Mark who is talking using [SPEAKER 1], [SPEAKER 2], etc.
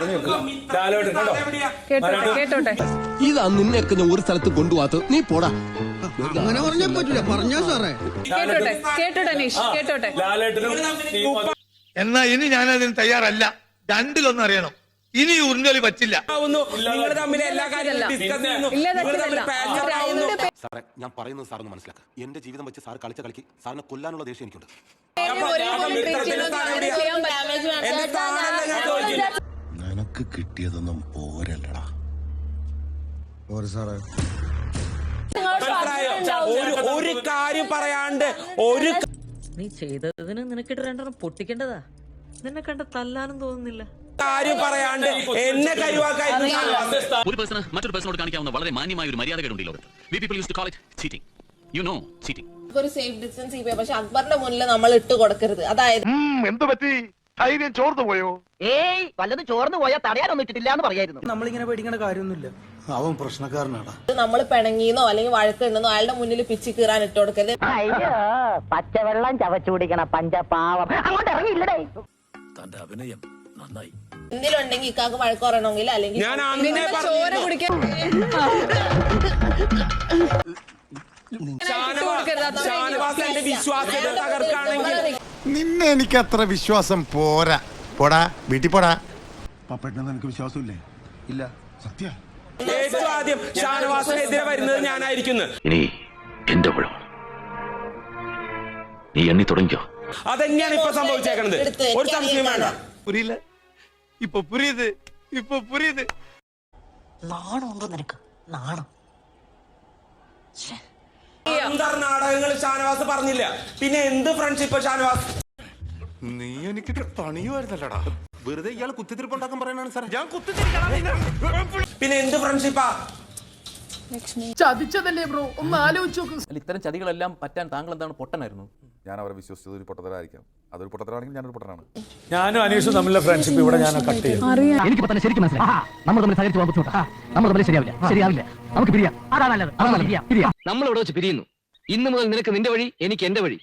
[SPEAKER 1] പറഞ്ഞു
[SPEAKER 2] കേട്ടോട്ടെ കേട്ടോട്ടെ
[SPEAKER 3] ഇതാ നിന്നെയൊക്കെ ഞാൻ ഒരു സ്ഥലത്ത് കൊണ്ടുപോകാത്ത. നീ പോടാ.
[SPEAKER 4] അങ്ങനെ പറഞ്ഞാൽ പറ്റൂല. പറഞ്ഞോ സാറേ.
[SPEAKER 2] കേട്ടോട്ടെ കേട്ടോട്ടെ അനീഷ് കേട്ടോട്ടെ.
[SPEAKER 1] ലാലേട്ടനും
[SPEAKER 5] എന്നാ ഇനി ഞാനതിന് തയ്യാറല്ല. രണ്ടിലൊന്നും അറിയണം. ഇനി ഉറിഞ്ഞൊലി പറ്റില്ല.
[SPEAKER 3] സാറേ ഞാൻ പറയുന്നത് സാറൊന്ന് മനസ്സിലാക്കുക എന്റെ ജീവിതം വെച്ച് സാർ കളിച്ച കളിക്ക് സാറിനെ കൊല്ലാനുള്ള ദേഷ്യം എനിക്കുണ്ട്. നിനക്ക് കിട്ടിയതൊന്നും പോരല്ലടാ.
[SPEAKER 6] ഒരു ഒരു കാര്യം പറയാണ്ട് ഒരു
[SPEAKER 7] നീ ചെയ്തതിന് നിനക്കിട്ട് രണ്ടെണ്ണം പൊട്ടിക്കേണ്ടതാ? നിന്നെ കണ്ട തല്ലാനും തോന്നുന്നില്ല.
[SPEAKER 6] കാര്യം പറയാണ്ട് എന്നെ കരുവാക്കായി
[SPEAKER 8] ഒരു പേഴ്സണ് മറ്റൊരു പേഴ്സണോട് കാണിക്കാവുന്ന വളരെ മാന്യമായ ഒരു മര്യാദകളുണ്ട് ഈ ലോകത്ത്. We people use to call it cheating you know cheating
[SPEAKER 9] ഒരു സേഫ് ഡിസ്റ്റൻസ് പക്ഷെ അക്ബറിന്റെ മുന്നിൽ നമ്മൾ ഇട്ട് കൊടുക്കരുത്. അതായത്
[SPEAKER 5] എന്തു പറ്റി? ധൈര്യം ചോർന്നു പോയോ?
[SPEAKER 7] ഏയ് വല്ലതും ചോർന്നു പോയാൽ തടയാനൊന്നും ഇട്ടിട്ടില്ല എന്ന് പറയായിരുന്നു.
[SPEAKER 4] നമ്മളിങ്ങനെ പേടിക്കേണ്ട കാര്യമൊന്നുമില്ല.
[SPEAKER 3] അവൻ പ്രശ്നക്കാരനാടാ.
[SPEAKER 9] നമ്മൾ പിണങ്ങിന്നോ അല്ലെങ്കിൽ വഴക്കുണ്ടെന്നോ അയാളുടെ മുന്നിൽ പിച്ചി കീറാൻ ഇട്ട് കൊടുക്കരുത്.
[SPEAKER 7] അയ്യോ പച്ചവെള്ളം ചവച്ചു കുടിക്കണ പഞ്ചപാവം. അങ്ങോട്ട് ഇറങ്ങിയില്ലടേ.
[SPEAKER 9] എന്തിലുണ്ടെങ്കിൽ ഇക്കാക്ക് വഴക്ക് പറയണമെങ്കിൽ അല്ലെങ്കിൽ
[SPEAKER 2] ചോര കുടിക്കാൻ
[SPEAKER 6] വിശ്വാസ്യത തകർക്കാണെങ്കിൽ
[SPEAKER 3] നിന്നെ എനിക്ക് അത്ര വിശ്വാസം പോരാ. പോടാ വീട്ടിൽ പോടാ.
[SPEAKER 10] പപ്പേട്ടനെന്ന് എനിക്ക് വിശ്വാസമില്ലേ? ഇല്ല. സത്യ?
[SPEAKER 6] ഏറ്റവും ആദ്യം ഷാനവാസിനെതിരെ വരുന്നത് ഞാനായിരിക്കുന്നു.
[SPEAKER 8] ഇനി എന്റെ നീ എണ്ണി തുടങ്ങിയോ
[SPEAKER 6] അതെന്നെയാണ് ഇപ്പൊ സംഭവിച്ചേക്കണത്? ഒരു സംശയം വേണ്ട.
[SPEAKER 5] പുരിയില്ല. ഇപ്പൊ പുരിയത് ഇപ്പൊ പുരിയത്.
[SPEAKER 7] നാണമുണ്ടോ നിനക്ക്? നാണം.
[SPEAKER 6] നാടകങ്ങൾ ഷാനവാസ് പറഞ്ഞില്ല. പിന്നെ എന്ത് ഫ്രണ്ട്ഷിപ്പ് ഷാനവാസ്?
[SPEAKER 3] നീ എനിക്കിട്ട് പണിയുമായിരുന്നല്ലടാ. വെറുതെ ഇയാൾ കുത്തിത്തിരിപ്പുണ്ടാക്കാൻ പറയാനാണ് സാർ ഞാൻ
[SPEAKER 6] പിന്നെ എന്ത് ഫ്രണ്ട്ഷിപ്പാ ചതിച്ചതല്ലേ ബ്രോ?
[SPEAKER 8] ഒന്ന് ആലോചിച്ചു ഇത്തരം ചതികളെല്ലാം പറ്റാൻ താങ്കൾ എന്താണ് പൊട്ടനായിരുന്നു?
[SPEAKER 10] ഞാൻ അവരെ വിശ്വസിച്ചത് ഒരു പൊട്ടത്തരായിരിക്കാം. അതൊരു പൊട്ടത്തരാണെങ്കിൽ ഞാനൊരു പൊട്ടനാണ്.
[SPEAKER 1] ഞാനും അനീഷും തമ്മിലുള്ള ഫ്രണ്ട്ഷിപ്പ് ഇവിടെ ഞാൻ കട്ട് ചെയ്യും.
[SPEAKER 7] എനിക്ക് തന്നെ ശരിക്കും മനസ്സിലായി. നമ്മൾ തമ്മിൽ സഹകരിച്ച് പോകാൻ നമ്മൾ തമ്മിൽ ശരിയാവില്ല. ശരിയാവില്ല. നമുക്ക് പിരിയാം. അതാ നല്ലത്. അതാ നല്ലത്. പിരിയാം പിരിയാം.
[SPEAKER 8] നമ്മൾ ഇവിടെ വെച്ച് പിരിയുന്നു. ഇന്ന് മുതൽ നിനക്ക് നിന്റെ വഴി എനിക്ക് എന്റെ വഴി.